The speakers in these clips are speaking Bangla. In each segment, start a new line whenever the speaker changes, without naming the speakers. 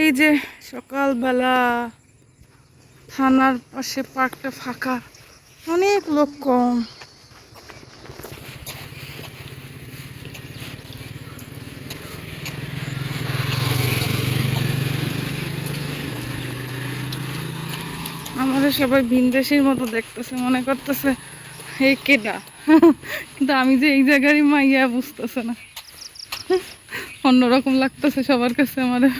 এই যে সকালবেলা থানার পাশে পার্কটা ফাঁকা, অনেক লোক কম। আমাদের সবাই ভিনদেশির মতো দেখতেছে, মনে করতেছে এই কেডা? কিন্তু আমি যে এই জায়গারই মাইয়া বুঝতেছে না। অন্যরকম লাগতেছে সবার কাছে আমাদের।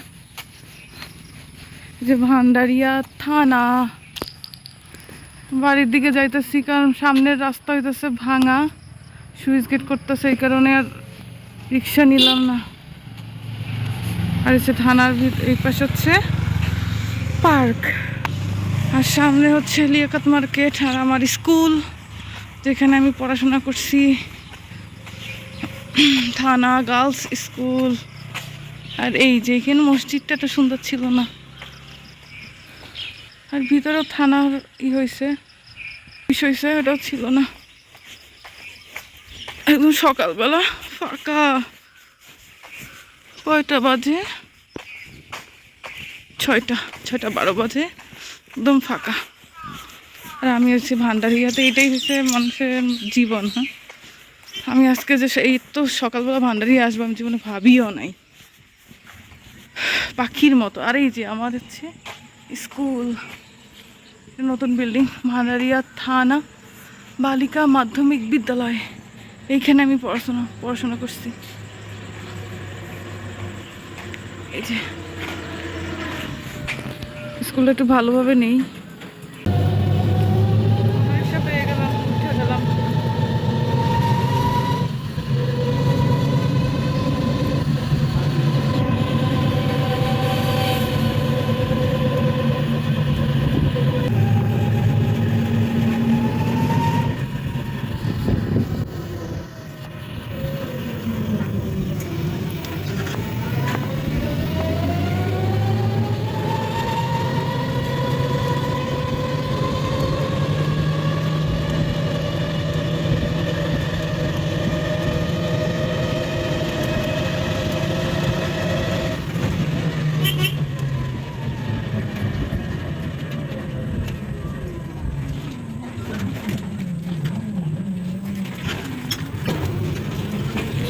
যে ভান্ডারিয়া থানা। বাড়ির দিকে যাইতেছি কারণ সামনের রাস্তা হইতেছে ভাঙা। সুইচ গেট করতেছে এই কারণে আর রিক্সা নিলাম না। আর হচ্ছে থানার এই পাশে হচ্ছে পার্ক। আর সামনে হচ্ছে লিয়াকাত মার্কেট আর আমার স্কুল, যেখানে আমি পড়াশোনা করছি। থানা, গার্লস স্কুল। আর এই যে এখানে মসজিদটা এত সুন্দর ছিল না। আর ভিতরেও থানার ই হয়েছে হয়েছে ওটাও ছিল না। একদম সকালবেলা ফাঁকা। কয়টা বাজে? ছয়টা ছয়টা বারো বাজে, একদম ফাঁকা। আর আমি হচ্ছে ভান্ডারিয়াতে, এটাই হচ্ছে মানুষের জীবন হ্যাঁ? আমি আজকে যে এই তো সকালবেলা ভান্ডারিয়া আসব, আমি জীবনে ভাবিও নাই। পাখির মতো। আর এই যে আমার হচ্ছে স্কুল। নতুন বিল্ডিং মাদারিয়া থানা, বালিকা মাধ্যমিক বিদ্যালয়। এইখানে আমি পড়াশোনা পড়াশোনা করছি। এই যে স্কুলটা একটু ভালোভাবে নেই পেয়ে গেলাম উঠে গেলাম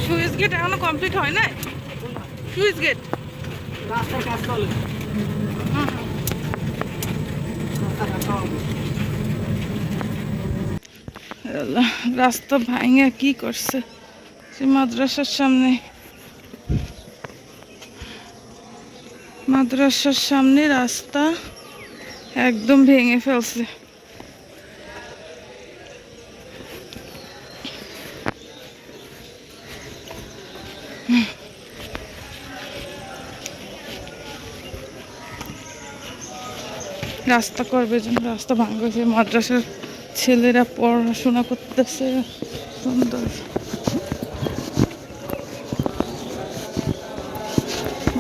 সুইচ গেট এখনও কমপ্লিট হয় না? সুইচ গেট রাস্তা ভাঙে কি করছে? সে মাদ্রাসার সামনে। মাদ্রাসার সামনে রাস্তা একদম ভেঙে ফেলছে। রাস্তা করবে যেন রাস্তা ভাঙছে মাদ্রাসার ছেলেরা পড়াশোনা করতেছে। সুন্দর।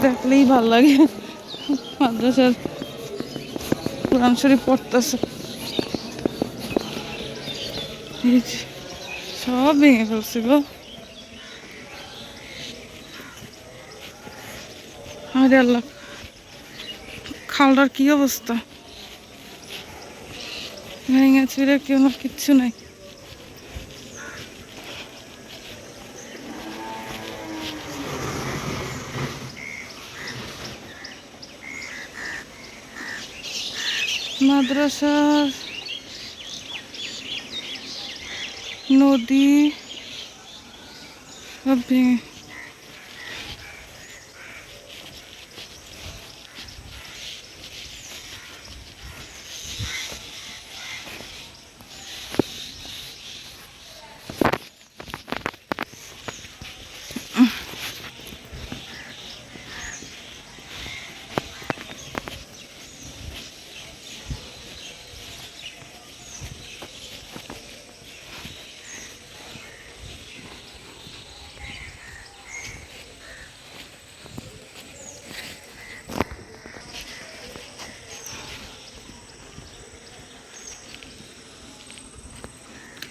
দেখলেই ভালো লাগে। মাদ্রাসার কোরআন শরীফ পড়তেছে। যে, সব ভেঙে ফেলছে গো। আরে আল্লাহ খালটার কি অবস্থা? ভেঙে চুরে কোনো কিচ্ছু নাই। মাদ্রাসার নদী সব ভেঙে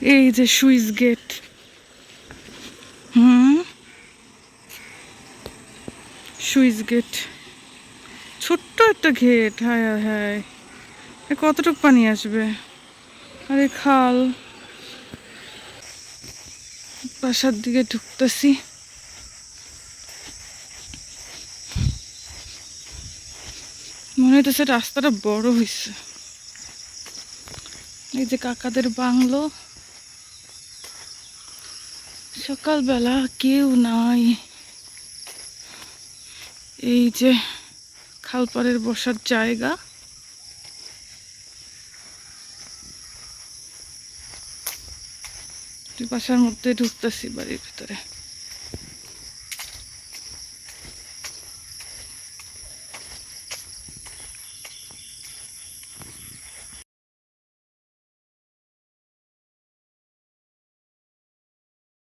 এই যে সুইচ গেট। হুম? Switch gate. ছোট্ট একটা ঘেট হায় হায় কতটুক পানি আসবে? আরে খাল। বাসার দিকে ঢুকতেছি। মনে হইতেছে রাস্তাটা বড় হয়েছে এই যে কাকাদের বাংলো। সকালবেলা কেউ নাই। এই যে খালপাড়ের বসার জায়গা। বাসার মধ্যে ঢুকতেছি বাড়ির ভিতরে।